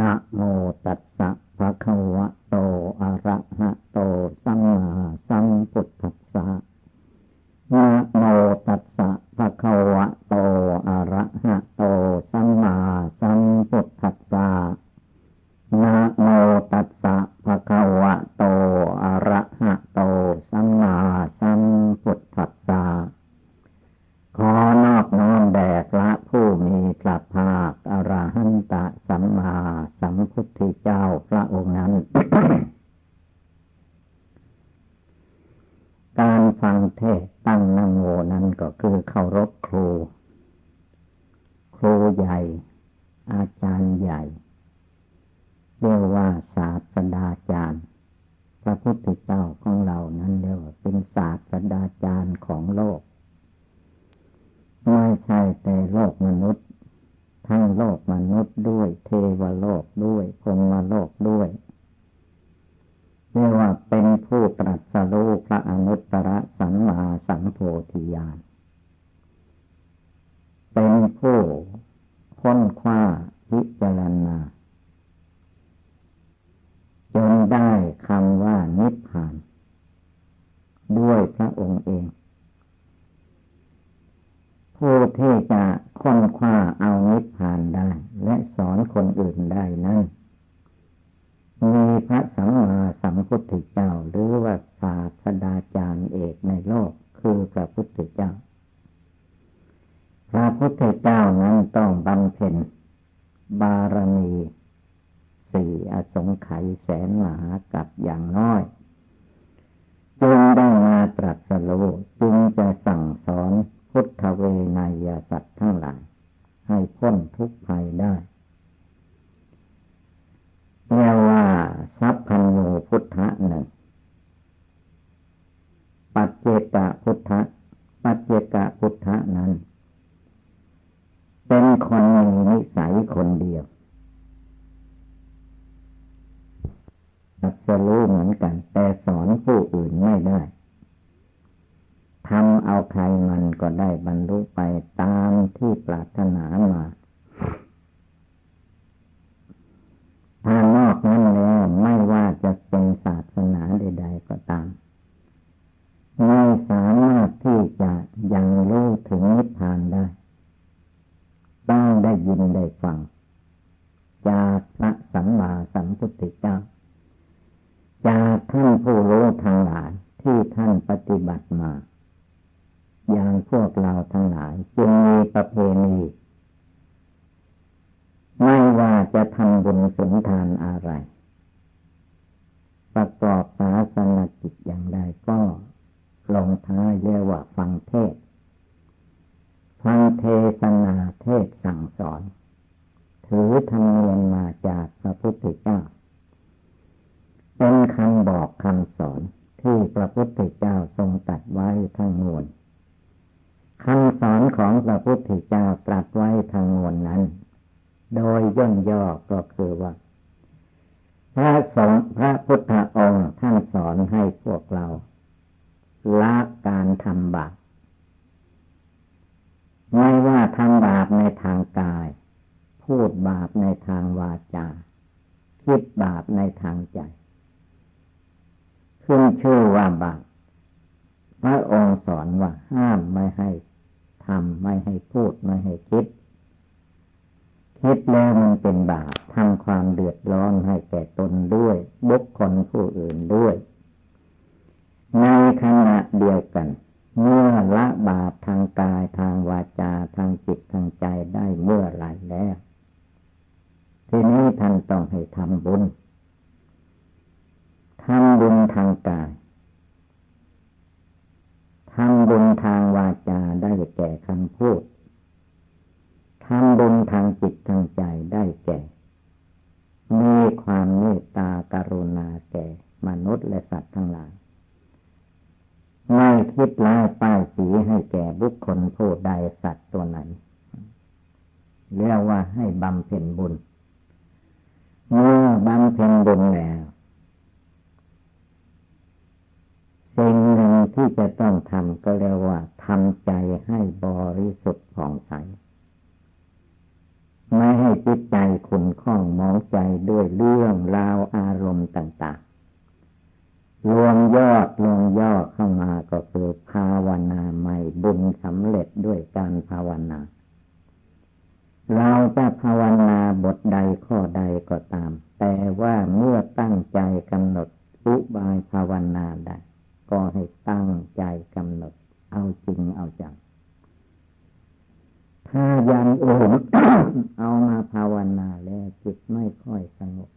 นะโมตัสสะภะคะวะโต อะระหะโต สัมมาสัมพุทธัสสะนะโมตัสสะภะคะวะโต อะระหะโต สัมมาสัมพุทธัสสะนะโมตัส พระพุทธเจ้าของเรานั้นเรียกว่าเป็นศาสดาจารย์ของโลก ไม่ใช่แต่โลกมนุษย์ ทั้งโลกมนุษย์ด้วย เทวโลกด้วยพรมโลกด้วยเรียกว่าเป็นผู้ตรัสรู้พระอนุตตรสัมมาสัมโพธิญาณเป็นผู้ค้นคว้าพิจารณา จนได้คำว่านิพพาน ด้วยพระองค์เอง ผู้ที่จะค้นคว้าเอานิพพานได้ และสอนคนอื่นได้นั้นมีพระสัมมาสัมพุทธเจ้า หรือว่าศาสดาจารย์เอกในโลกคือพระพุทธเจ้า พระพุทธเจ้านั้นต้องบำเพ็ญบารมี สี่อสงไขยแสนมหากับอย่างน้อยจึงได้มาตรัสรู้จึงจะสั่งสอนพุทธเวนยสัตว์ทั้งหลาย ให้พ้นทุกข์ภัยได้เรียกว่าสัพพัญโยพุทธะหนึ่งปัจเจกะพุทธะปัจเจกะพุทธะนั้น เป็นคนมีนิสัยคนเดียว ตัสรู้เหมือนกัน แต่สอนผู้อื่นไม่ได้ทำเอาใครมันก็ได้บรรลุไปตามที่ปรารถนามาถ้านอกนั้นแล้วไม่ว่าจะเป็นศาสนาใด ๆ ก็ตาม ย่นย่อก็คือว่า พระสงฆ์พระพุทธองค์ท่านสอนให้พวกเรา ละการทำบาปไม่ว่าทำบาปในทางกาย พูดบาปในทางวาจา คิดบาปในทางใจขึ้นชื่อว่าบาปพระองค์สอนว่าห้ามไม่ให้ทำไม่ให้พูดไม่ให้คิด คิดแล้วมันเป็นบาปทำความเดือดร้อนให้แก่ตนด้วย บุคคลผู้อื่นด้วย ในขณะเดียวกัน เมื่อละบาปทางกายทางวาจาทางจิตทางใจได้เมื่อไรแล้ว ทีนี้ท่านต้องให้ทำบุญทำบุญทางกาย แต่ว่าเมื่อตั้งใจกำหนดอุบายภาวนาได้ก็ให้ตั้งใจกำหนด เอาจริงเอาจัง ถ้ายังอื่นเอามาภาวนาแล้วจิตไม่ค่อยสงบ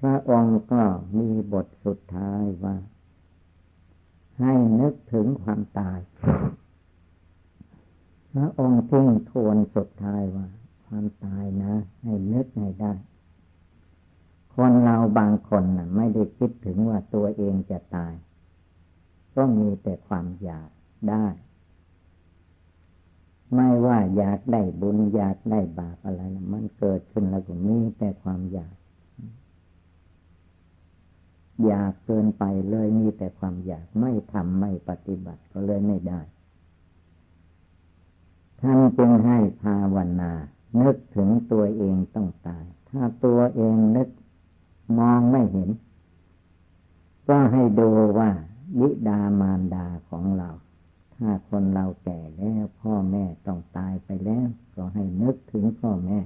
พระองค์ก็มีบทสุดท้ายว่า ให้นึกถึงความตาย พระองค์ทิ้งทวนสุดท้ายว่า ความตายนะ ให้นึกให้ได้ คนเราบางคนนะ่ะไม่ได้คิดถึงว่าตัวเองจะตาย ก็มีแต่ความอยากได้ ไม่ว่าอยากได้บุญอยากได้บาปอะไรนะมันเกิดขึ้นแล้วก็มีแต่ความอยาก อยากเกินไปเลยมีแต่ความอยากไม่ทำไม่ปฏิบัติก็เลยไม่ได้ท่านจึงให้ภาวนา นึกถึงตัวเองต้องตาย ถ้าตัวเองนึก มองไม่เห็น ก็ให้ดูว่าวิดามารดาของเรา ถ้าคนเราแก่แล้วพ่อแม่ต้องตายไปแล้ว ก็ให้นึกถึงพ่อแม่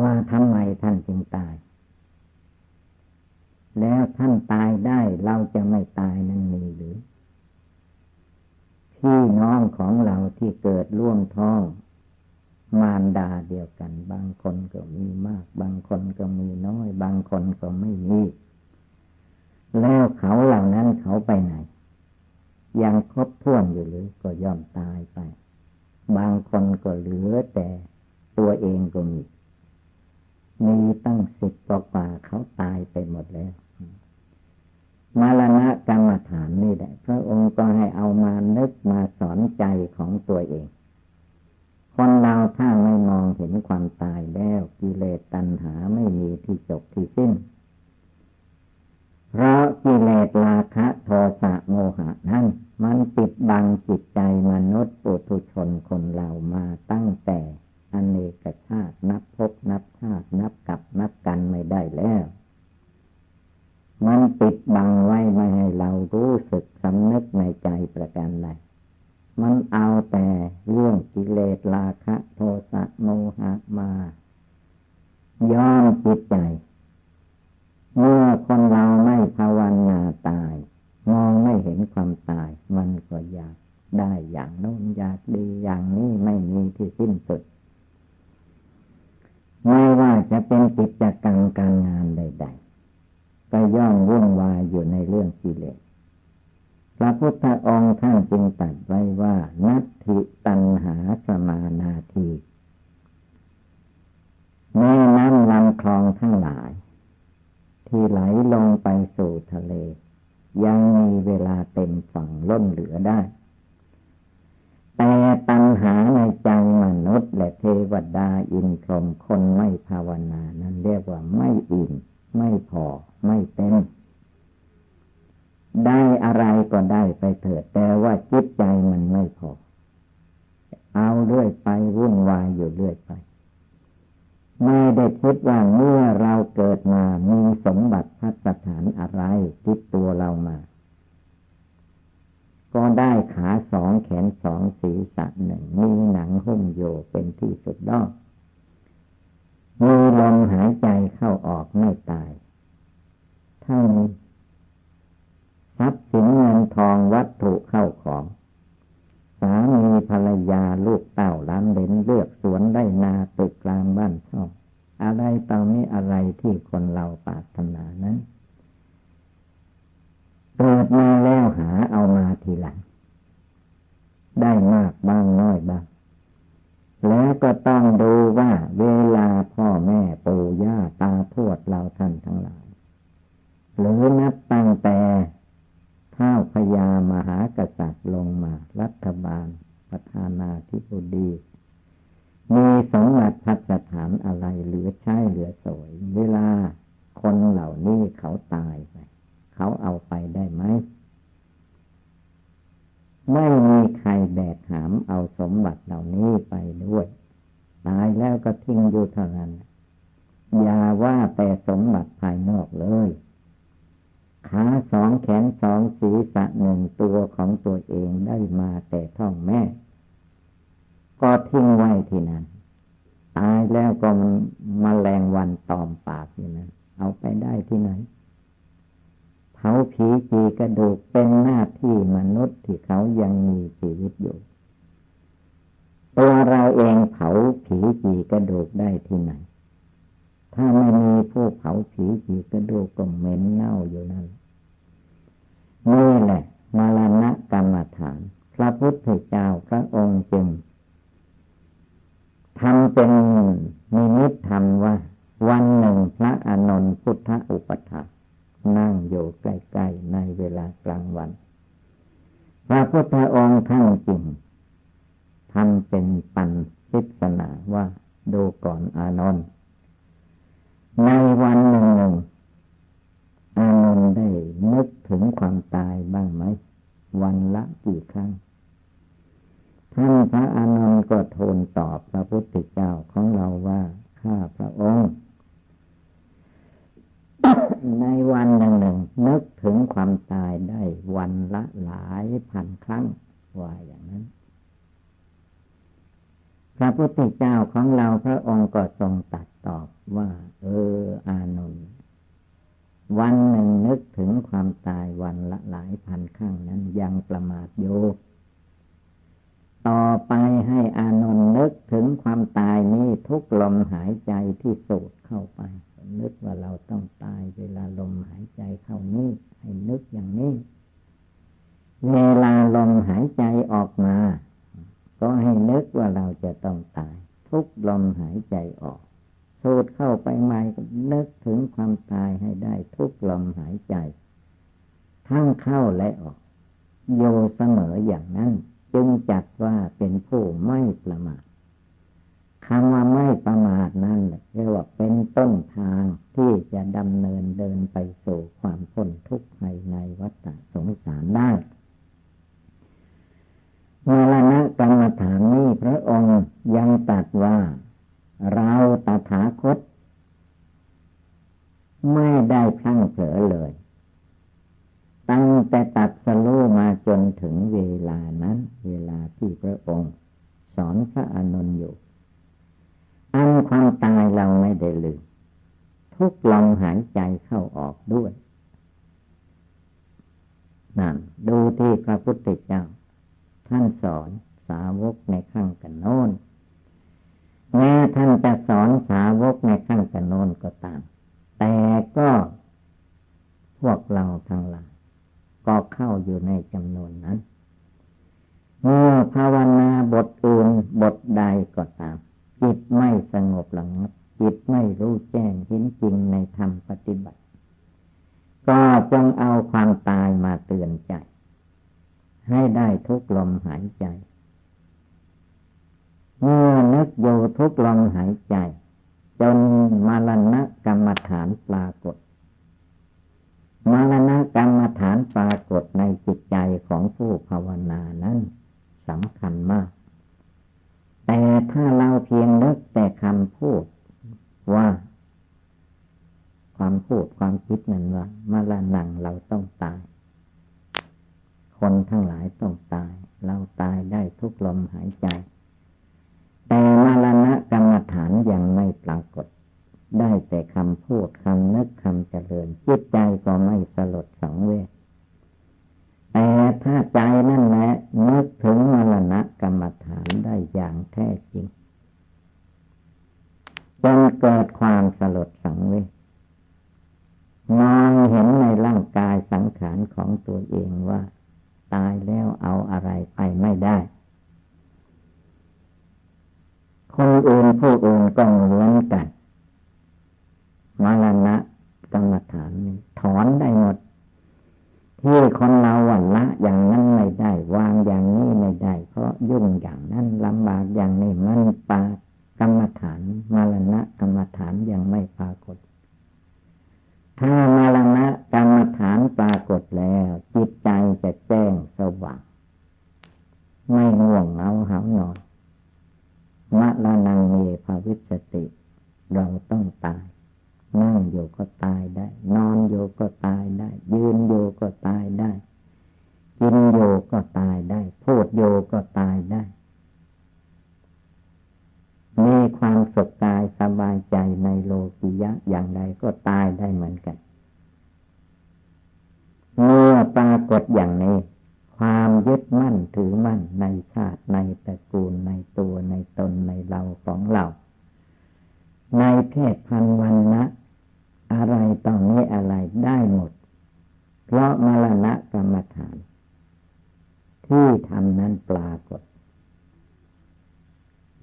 ว่าทำไมท่านจึงตาย แล้วท่านตายได้เราจะไม่ตายนั้นมีหรือพี่น้องของเราที่เกิดร่วมท้อง มารดาเดียวกัน บางคนก็มีมาก บางคนก็มีน้อย บางคนก็ไม่มีแล้วเขาเหล่านั้นเขาไปไหน ยังครบถ้วนอยู่หรือก็ย่อมตายไป บางคนก็เหลือแต่ตัวเองก็มีมีตั้งสิบกว่าเขาตายไปหมดแล้ว นี้ไม่มีที่สิ้นสุด ไม่ว่าจะเป็นกิจกรรมการงานใด ๆ ก็ย่อมวุ่นวายอยู่ในเรื่องกิเลสพระพุทธองค์ท่านจึงตรัสไว้ว่า นัตถิตันหาสมานาทีแม่น้ำลำคลองทั้งหลาย ที่ไหลลงไปสู่ทะเล ยังมีเวลาเต็มฝั่งล้นเหลือได้ แต่ปัญหาในใจมนุษย์ และเทวดาอินทรมคนไม่ภาวนานั้นเรียกว่าไม่อิ่มไม่พอไม่เต็มได้อะไรก็ได้ไปเถิด แต่ว่าจิตใจมันไม่พอ เอาเรื่อยไปวุ่นวายอยู่เรื่อยไป ไม่ได้คิดว่าเมื่อเราเกิดมามีสมบัติพัฒฐานอะไรติดตัวเรามา ก็ได้ขาสองแขนสองศีรษะหนึ่งมีหนังหุ้มโยเป็นที่สุดดอกมีลมหายใจเข้าออกไม่ตาย เท่านี้ทรัพย์สินเงินทองวัตถุเข้าของ สามีภรรยาลูกเต่าล้านเลนเลือกสวนได้นาตึกกลางบ้านช่องอะไรตอนนี้อะไรที่คนเราปรารถนานั้น เกิดมาแล้วหาเอามาทีหลัง ได้มากบ้างน้อยบ้าง แล้วก็ต้องดูว่าเวลาพ่อแม่ปู่ย่าตาทวดเราท่านทั้งหลาย หรือนับตั้งแต่ท้าพญามหากษัตริย์ลงมา รัฐบาล ประธานาธิบดี มีสมบัติพัฒฐานอะไรเหลือใช้เหลือส พระพุทธเจ้าพระองค์จึงทำเป็นนิมิตทำว่า วันหนึ่งพระอานนท์พุทธอุปถานั่งอยู่ใกล้ๆในเวลากลางวัน พระพุทธองค์ท่านจริงทำเป็นปันพิศนาว่าดูก่อนอานนท์ในวันหนึ่งหนึ่งอานนท์ได้นึกถึงความตายบ้างไหม วันละกี่ครั้ง ท่านพระอานนท์ก็ทูลตอบพระพุทธเจ้าของเราว่า ข้าพระองค์ ในวันหนึ่งหนึ่งนึกถึงความตายได้วันละหลายพันครั้งว่าอย่างนั้น พระพุทธเจ้าของเราพระองค์ก็ทรงตัดตอบว่า เออ อานนท์วันหนึ่งนึกถึงความตายวันละหลายพันครั้งนั้นยังประมาทโยต่ ที่สูดเข้าไป ปฏิบัติ ก็จงเอาความตายมาเตือนใจ ให้ได้ทุกลมหายใจ เมื่อนึกอยู่ทุกลมหายใจ จนมรณะกรรมฐานปรากฏมรณะกรรมฐานปรากฏในจิตใจของผู้ภาวนานั้นสำคัญมาก แต่ถ้าเราเพียงนึกแต่คำพูดว่า ความพูดความคิดนั้นว่ามรณงเราต้องตาย คนทั้งหลายต้องตาย เราตายได้ทุกลมหายใจ แต่มรณะกรรมฐานยังไม่ปรากฏ ได้แต่คำพูดคำนึกคำเจริญ จิตใจก็ไม่สลดสังเวชแต่ถ้าใจนั่นแหละนึกถึงมรณะกรรมฐานได้อย่างแท้จริงจนเกิดความสลดสังเวช มองเห็นในร่างกายสังขารของตัวเองว่า ตายแล้วเอาอะไรไปไม่ได้ คนอื่นผู้อื่นก็เหมือนกันมรณะกรรมฐานนี้ถอนได้หมด ที่คนเราวันละอย่างนั้นไม่ได้ วางอย่างนี้ไม่ได้ เพราะยุ่งอย่างนั้นลำบากอย่างนี้มันปากรรมฐานมรณะกรรมฐานยังไม่ปรากฏ ถ้ามรณะกรรมฐานปรากฏแล้ว จิตใจจะแจ้งสว่างไม่ง่วงเหงาหานอนมะละนังเมภวิสติ เราต้องตาย นั่งอยู่ก็ตายได้ นอนอยู่ก็ตายได้ ยืนอยู่ก็ตายได้ กินอยู่ก็ตายได้ พูดอยู่ก็ตายได้ สบายใจในโลกิยะอย่างใดก็ตายได้เหมือนกัน เมื่อปรากฏอย่างนี้ ความยึดมั่นถือมั่นในชาติในตระกูลในตัวในตนในเราของเรา ในเพศพันวันนะอะไรต่อนนี้อะไรได้หมด เพราะมรณะกรรมฐาน ที่ทำนั้นปรากฏ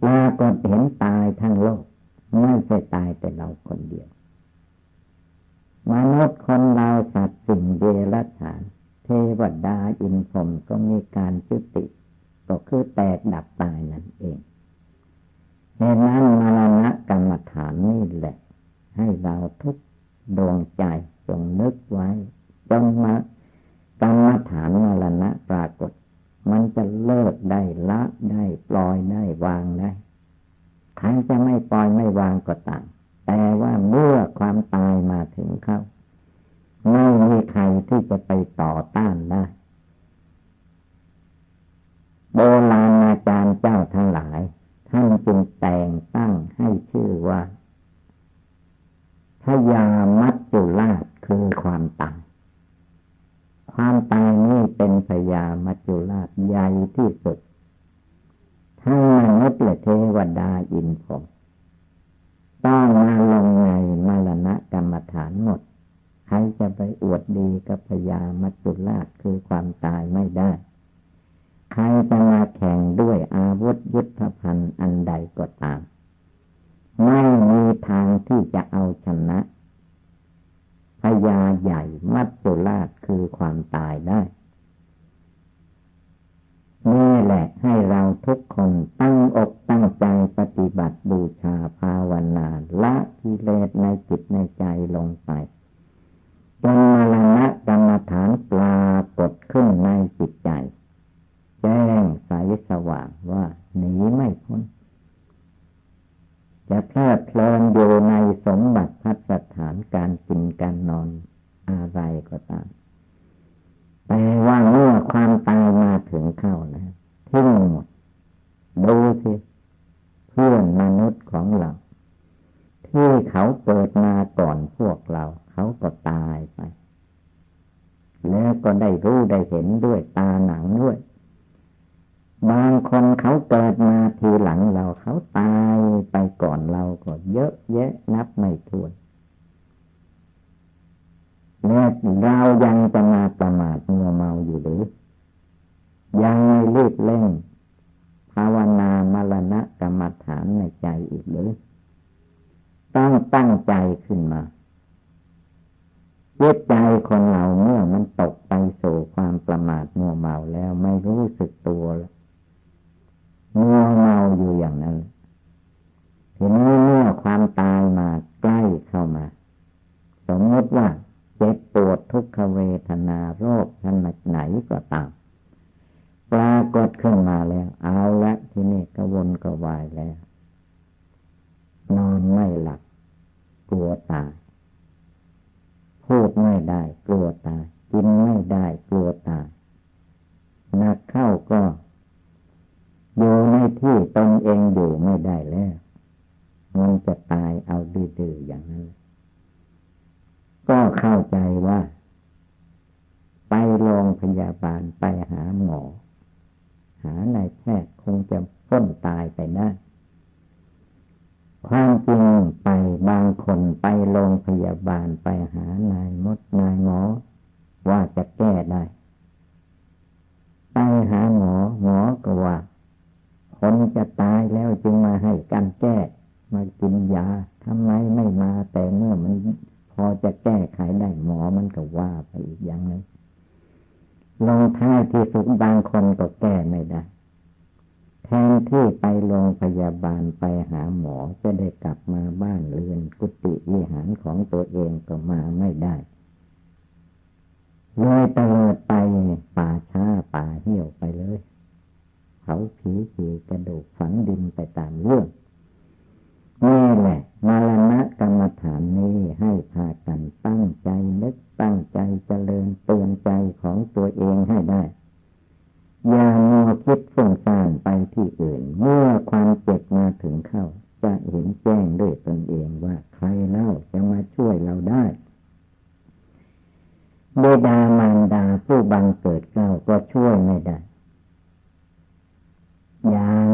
ปรากฏเห็นตายทั้งโลก ไม่ใช่ตายแต่เราคนเดียว มนุษย์คนเราสัตว์สิ่งเดรัจฉาน เทวดาอินพรมก็มีการจุติก็คือแตกดับตายนั่นเองเหตุนั้นมรณะกรรมฐานนี่แหละ ให้เราทุกดวงใจจงนึกไว้จงมากรรมฐานมรณะปรากฏ มันจะเลิกได้ละได้ปล่อยได้วางได้ ใครจะไม่ปล่อยไม่วางก็ตามแต่ว่าเมื่อความตายมาถึงเขาไม่มีใครที่จะไปต่อต้านได้โบราณอาจารย์เจ้าทั้งหลาย ท่านจึงแต่งตั้งให้ชื่อว่าพยามัจจุราชคือความตาย ความตายนี้เป็นพยามัจจุราชใหญ่ที่สุด ทั้งมนุษย์และเทวดาอินพรมต้องมาลงในมรณะกรรมฐานหมด ใครจะไปอวดดีกับพญามัจจุราชคือความตายไม่ได้ ใครจะมาแข่งด้วยอาวุธยุทธภัณฑ์อันใดก็ตาม ไม่มีทางที่จะเอาชนะพญาใหญ่มัจจุราชคือความตายได้ แหละให้เราทุกคนตั้งอกตั้งใจปฏิบัติบูชาภาวนาละกิเลสในจิตในใจลงไปจนมรณะกรรมฐานปรากฏขึ้นในจิตใจ แจ้งใสสว่างว่าหนีไม่พ้น จะเพลิดเพลินอยู่ในสมบัติพัฒฐานการกินการนอนอะไรก็ตามแต่ว่าเมื่อความตายมาถึงเข้านะ ทิ้งดูสิเพื่อนมนุษย์ของเรา ที่เขาเปิดมาก่อนพวกเรา เขาก็ตายไป แล้วก็ได้รู้ได้เห็นด้วยตาหนังด้วย บางคนเขาเกิดมาทีหลังเราเขาตายไปก่อนเราก็เยอะแยะนับไม่ถ้วนเนี่ยเรายังจะมาประมาทมัวเมาอยู่หรือ ยังไม่รีบเร่งภาวนามรณะกรรมฐานในใจอีกหรือต้องตั้งใจขึ้นมาจิตใจคนเราเมื่อมันตกไปสู่ความประมาทมัวเมาแล้วไม่รู้สึกตัวมัวเมาอยู่อย่างนั้นทีนี้เมื่อความตายมาใกล้เข้ามา สมมติว่าเจ็บปวดทุกขเวทนาโรคขนาดไหนก็ตามากฏขึ้นมาแล้ว เอาละทีนี้กวนก็วายแล้ว นอนไม่หลับกลัวตายพูดไม่ได้กลัวตายกินไม่ได้กลัวตายหนักเข้าก็อยู่ในที่ตนเองอยู่ไม่ได้แล้วมันจะตายเอาดื้อๆอย่างนั้น ก็เข้าใจว่า ไปโรงพยาบาลไป นตายไปได้ความจริงไปบางคนไปโรงพยาบาลไปหานายมดนายหมอ ว่าจะแก้ได้ ไปหาหมอหมอก็ว่า คนจะตายแล้วจึงมาให้การแก้ มากินยาทำไมไม่มาแต่เมื่อมันพอจะแก้ไขได้หมอมันก็ว่าไปอีกอย่างนึงลงท้ายที่สุดบางคนก็แก้ไม่ได้ แทนที่ไปโรงพยาบาลไปหาหมอจะได้กลับมาบ้านเรือนกุฏิวิหารของตัวเองก็มาไม่ได้เลยตะเลิดไปป่าช้าป่าเหี่ยวไปเลยเผาผีผีกระดูกฝังดินไปตามเรื่องนี่แหละมรณะกรรมฐานนี้ให้พากันตั้งใจนึกตั้งใจเจริญเตือนใจของตัวเองให้ได้ อย่ามัวคิดส่งสารไปที่อื่น เมื่อความเจ็บมาถึงเข้า จะเห็นแจ้งด้วยตนเองว่าใครเล่าจะมาช่วยเราได้บิดามารดาผู้บังเกิดเก้าก็ช่วยไม่ได้อย่าง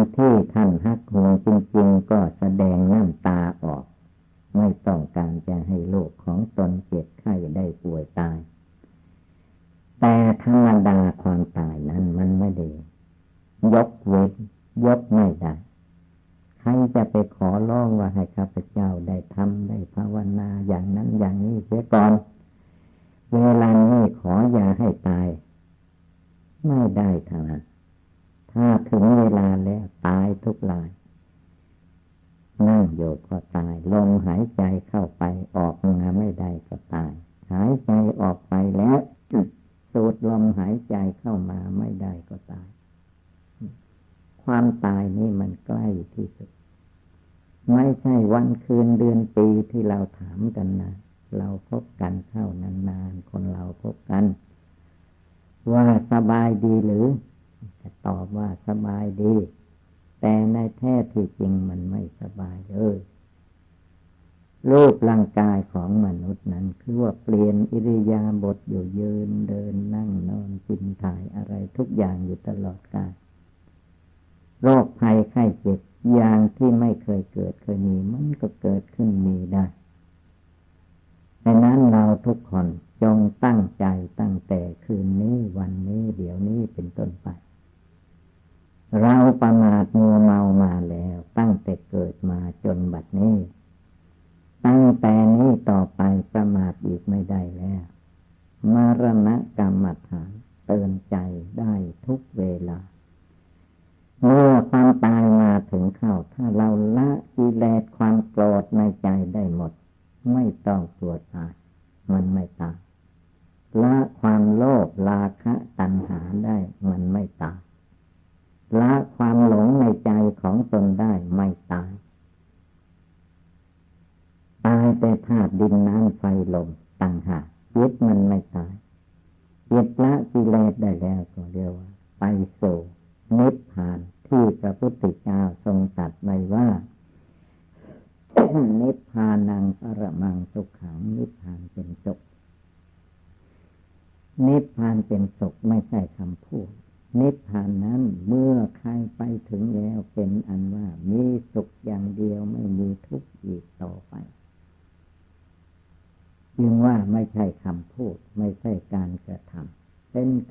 กัน ว่าสบายดีหรือจะตอบว่าสบายดี แต่ในแท้ที่จริงมันไม่สบายเลยรูปร่างกายของมนุษย์นั้น คือว่าเปลี่ยนอิริยาบถอยู่ยืนเดินนั่งนอนกินถ่ายอะไรทุกอย่างอยู่ตลอดกาลโรคภัยไข้เจ็บอย่างที่ไม่เคยเกิดเคยมีมันก็เกิดขึ้นมีได้ดังนั้นเราทุกคน จงตั้งใจตั้งแต่คืนนี้วันนี้เดี๋ยวนี้เป็นต้นไป เราประมาทมัวเมามาแล้ว ตั้งแต่เกิดมาจนบัดนี้ ตั้งแต่นี้ต่อไปประมาทอีกไม่ได้แล้วมรณะกรรมฐานเตือนใจได้ทุกเวลา เมื่อความตายมาถึงเข้าถ้าเราละกิเลสความ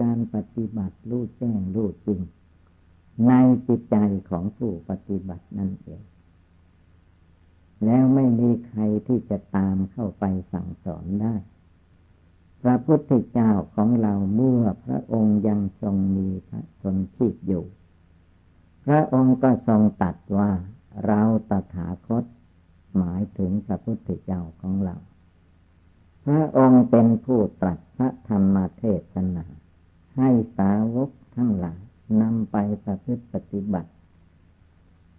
การปฏิบัติรู้แจ้งรู้จริง ในจิตใจของผู้ปฏิบัตินั่นเอง แล้วไม่มีใครที่จะตามเข้าไปสั่งสอนได้ พระพุทธเจ้าของเราเมื่อพระองค์ยังทรงมีพระชนชีพอยู่ พระองค์ก็ทรงตัดว่าเราตถาคต หมายถึงพระพุทธเจ้าของเราพระองค์เป็นผู้ตรัสพระธรรมเทศนา ให้สาวกทั้งหลายนำไปประพฤติปฏิบัติ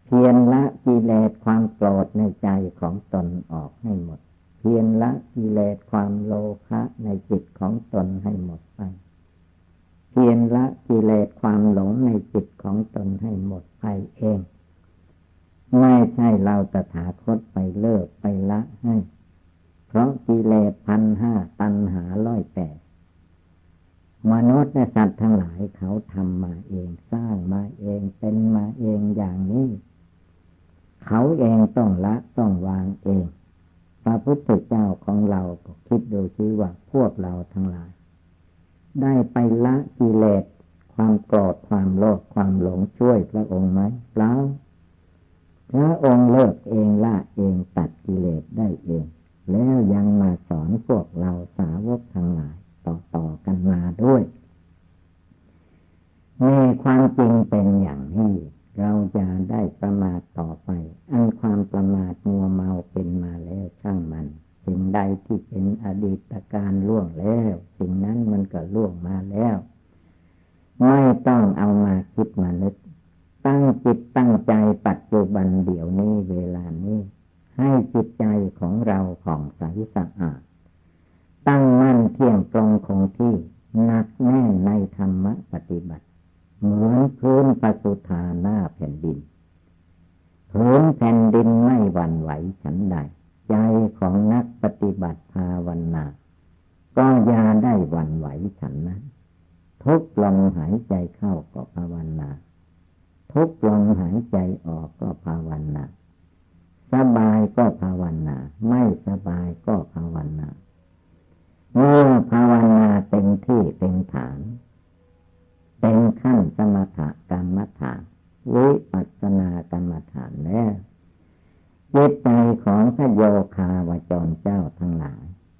เพียรละกิเลสความโกรธในใจของตนออกให้หมด เพียรละกิเลสความโลภะในจิตของตนให้หมดไป เพียรละกิเลสความหลงในจิตของตนให้หมดไปเองไม่ใช่เราตถาคตไปเลิกไปละให้ เพราะกิเลสพันห้าตันหาร้อยแปด มนุษย์และสัตว์ทั้งหลายเขาทำมาเองสร้างมาเองเป็นมาเองอย่างนี้ เขาเองต้องละต้องวางเองพระพุทธเจ้าของเราก็คิดดูซิว่าพวกเราทั้งหลาย ได้ไปละกิเลสความโกรธความโลภความหลงช่วยพระองค์ไหมเปล่าพระองค์เลิกเองละเองตัดกิเลสได้เอง แล้วยังมาสอนพวกเราสาวกทั้งหลาย ต่อๆกันมาด้วยมีความจริงเป็นอย่างนี้ เราจะได้ประมาทต่อไป อันความประมาทมัวเมาเป็นมาแล้วช่างมัน สิ่งใดที่เป็นอดีตการล่วงแล้ว สิ่งนั้นมันก็ล่วงมาแล้ว ไม่ต้องเอา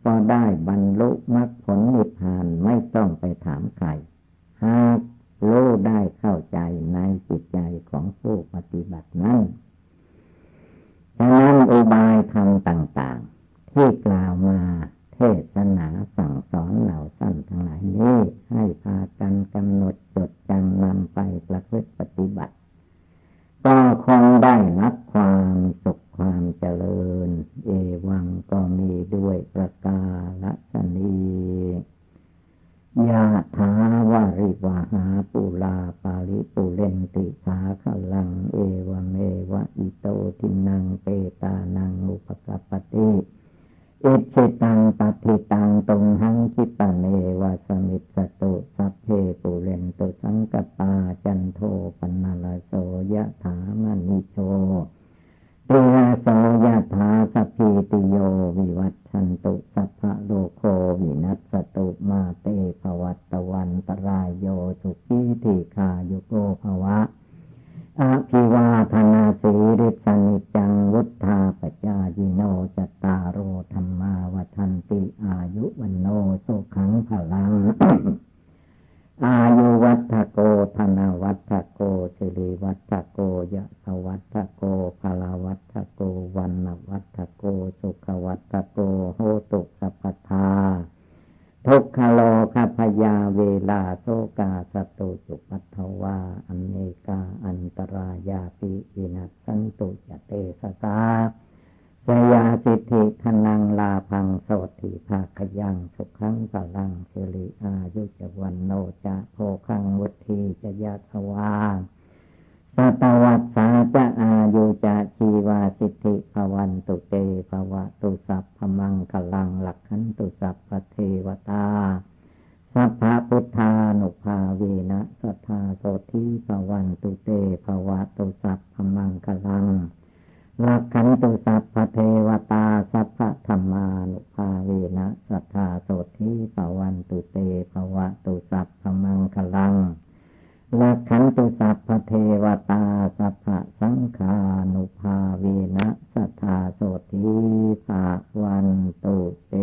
ก็ได้บรรลุมรรคผลนิพพานไม่ต้องไปถามใคร หากรู้ได้เข้าใจในจิตใจของผู้ปฏิบัตินั้นฉะนั้นอุบายธรรมต่าง ๆ ที่กล่าวมาเทศนาสั่งสอนเหล่าสั้นทั้งหลายนี้ ให้พากันกำหนดจดจำนำไปประพฤติปฏิบัติ ก็คงได้รับความสุขความเจริญ เอวังก็มีด้วยประกาศนียาถาวาริวหาปุลาปาลิปุเรนติสาขลัง เอวเมวะอิโตทินังเปตานังอุปกัปปติ อิชิตังปฏิตังตรงหังคิปะเมวะสมิตสตุสัพเพปุเรนตุสังกปาจันโทปนาลโสยะถามณิโชติยาโสยะถาสัพพิติโยวิวัตชันตุสัพพะโลโควินัสตุมาเตภวัตวันตรายโยสุขีติคาโยโก ลังเสริอายุจวันโนจะโพคังวุธีจะยะสวาสตวัตสาจะอายุจะชีวาสิทธิภวันตุเตภวะตุสัพพมังคลังหลักขันตุสัพพเทวตาสัพพะพุทธานุภาเวนะสัทธาโสทิภวันตุเตภวะตุสัพพมังคลัง ละขันตุสัพเทวตาสัพพธรรมานุภาเวนะสัทธาโสธิปวันตุเตภวะตุสัพพมังคลังละขันตุสัพเทวตาสัพพสังขานุภาเวนะสัทธาโสธิปวันตุเต